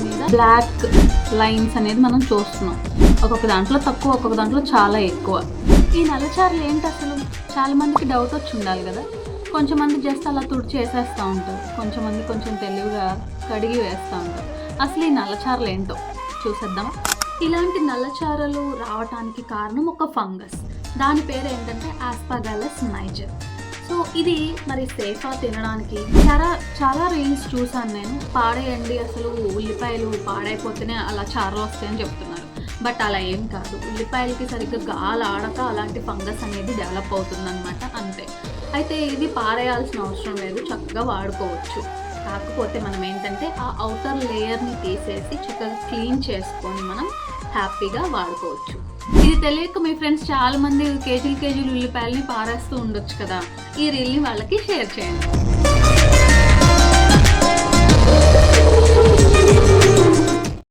Black lines అనేది మనం చూస్తున్నాం. ఒక్కొక్క దాంట్లో తక్కువ ఒక్కొక్క దాంట్లో చాలా ఎక్కువ. ఈ నల్లచారలు ఏంటి అసలు? చాలా మందికి డౌట్ వచ్చి ఉండాలి కదా. కొంచెం మంది జస్ట్ అలా తుడిచి వేసేస్తూ ఉంటారు. కొంచెం మంది కొంచెం తెలివిగా కడిగి వేస్తూ ఉంటారు. అసలు ఈ నల్లచారలు ఏంటో చూసేద్దామా? ఇలాంటి నల్లచారలు రావటానికి కారణం ఒక ఫంగస్. దాని పేరు ఏంటంటే ఆస్పాగాలస్ నైజర్ సో ఇది మరి సేఫా తినడానికి? చాలా చాలా రీల్స్ చూసాను నేను. పాడేయండి అసలు ఉల్లిపాయలు పాడైపోతేనే అలా చారలు వస్తాయని చెప్తున్నారు. బట్ అలా ఏం కాదు. ఉల్లిపాయలకి సరిగ్గా గాలి ఆడక అలాంటి ఫంగస్ అనేది డెవలప్ అవుతుందన్నమాట. అంతే. అయితే ఇది పారేయాల్సిన అవసరం లేదు. చక్కగా వాడుకోవచ్చు. కాకపోతే మనం ఏంటంటే ఆ అవుటర్ లేయర్ని తీసేసి చక్కగా క్లీన్ చేసుకొని మనం హ్యాపీగా వాడుకోవచ్చు. ఇది తెలియక మీ ఫ్రెండ్స్ చాలా మంది కేజీలు కేజీలు ఉల్లిపాయలని పారేస్తూ ఉండొచ్చు కదా. ఈ రీల్ని వాళ్ళకి షేర్ చేయండి.